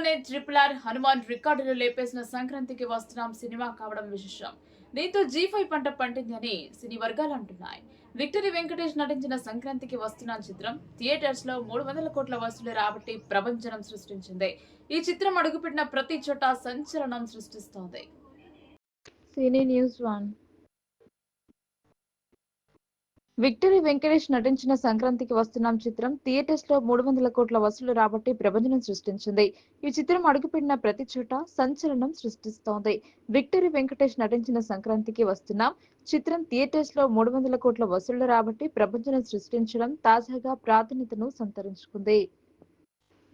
తెలుగులోనే triple R Hanuman రికార్డులు లేపేసిన సంక్రాంతికి వస్తున్నాం సినిమా కావడం విశేషం. దీంతో జీ ఫైవ్ పంట పండిందని అని సినీ వర్గాలు అంటున్నాయి. విక్టరీ వెంకటేష్ నటించిన సంక్రాంతికి వస్తున్న చిత్రం థియేటర్స్లో మూడు వందల కోట్ల వసూలు రాబట్టి ప్రపంచనం సృష్టించింది. ఈ చిత్రం అడుగుపెట్టిన ప్రతి చోట సంచలనం సృష్టిస్తోంది. Cine news one. Victory Venkatesh నటించిన సంక్రాంతికి వస్తున్నాం చిత్రం. థియేటర్స్లో మూడు వందల కోట్ల వసూలు రాబట్టి ప్రపంచం సృష్టించింది. ఈ చిత్రం అడుగుపెట్టిన ప్రతి చోట సంచలనం సృష్టిస్తోంది. విక్టరీ వెంకటేష్ నటించిన సంక్రాంతికి వస్తున్నాం. చిత్రం థియేటర్స్లో మూడు వందల కోట్ల వసూళ్ళు రాబట్టి ప్రపంచనం సృష్టించడం తాజాగా ప్రాధాన్యతను సంతరించుకుంది.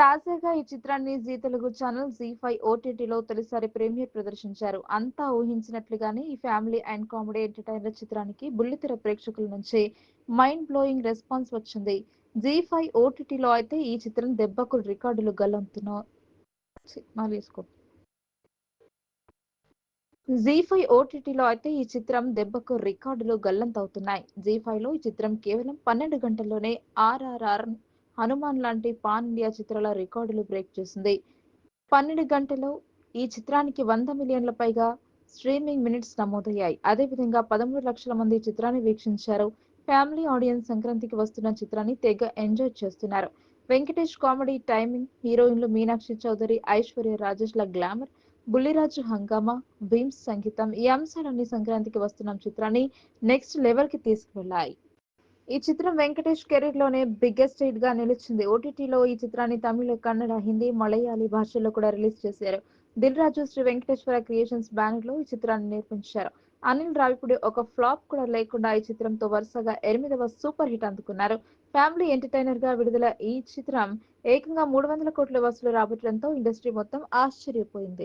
తాజాగా ఈ చిత్రాన్ని Zee Telugu channel Zee five ఓటీటీలో తొలిసారి ప్రీమియర్ ప్రదర్శించారు. అంతా ఊహించినట్లుగానే ఈ ఫ్యామిలీ అండ్ కామెడీ ఎంటర్టైనర్ చిత్రానికి బుల్లితెర ప్రేక్షకుల నుంచి మైండ్ బ్లోయింగ్ రెస్పాన్స్ వచ్చింది. జీ ఫైవ్ ఓటీటీలో అయితే ఈ చిత్రం దెబ్బకు రికార్డులు గల్లంతున జీ ఫైవ్ ఓటీటీలో అయితే ఈ చిత్రం దెబ్బకు రికార్డులు గల్లంతవుతున్నాయి. జీ ఫైవ్లో ఈ చిత్రం కేవలం పన్నెండు గంటల్లోనే ఆర్ఆర్ఆర్ హనుమాన్ లాంటి పాన్ ఇండియా చిత్రాల రికార్డులు బ్రేక్ చేసింది. పన్నెండు గంటలో ఈ చిత్రానికి వంద మిలియన్ల పైగా స్ట్రీమింగ్ మినిట్స్ నమోదయ్యాయి. అదేవిధంగా పదమూడు లక్షల మంది చిత్రాన్ని వీక్షించారు. ఫ్యామిలీ ఆడియన్స్ సంక్రాంతికి వస్తున్న చిత్రాన్ని తెగ ఎంజాయ్ చేస్తున్నారు. వెంకటేష్ కామెడీ టైమింగ్ హీరోయిన్లు మీనాక్షి చౌదరి ఐశ్వర్య రాజేష్ ల గ్లామర్ బుల్లిరాజు హంగామా భీమ్స్ సంగీతం ఈ అంశాలన్నీ సంక్రాంతికి వస్తున్న చిత్రాన్ని నెక్స్ట్ లెవెల్కి తీసుకువెళ్ళాయి. ఈ చిత్రం వెంకటేష్ కెరీర్లోనే బిగ్గెస్ట్ హిట్గా నిలిచింది. ఓటీటీలో ఈ చిత్రాన్ని తమిళ కన్నడ హిందీ మలయాళీ భాషల్లో కూడా రిలీజ్ చేశారు. దిల్ రాజు శ్రీ వెంకటేశ్వర క్రియేషన్స్ బ్యానర్లో ఈ చిత్రాన్ని నిర్మించారు అనిల్ రావిపూడి ఒక ఫ్లాప్ కూడా లేకుండా ఈ చిత్రంతో వరుసగా ఎనిమిదవ సూపర్ హిట్ అందుకున్నారు. ఫ్యామిలీ ఎంటర్టైనర్గా విడుదల ఈ చిత్రం ఏకంగా మూడు వందల కోట్ల వసూలు రాబట్టడంతో ఇండస్ట్రీ మొత్తం ఆశ్చర్యపోయింది.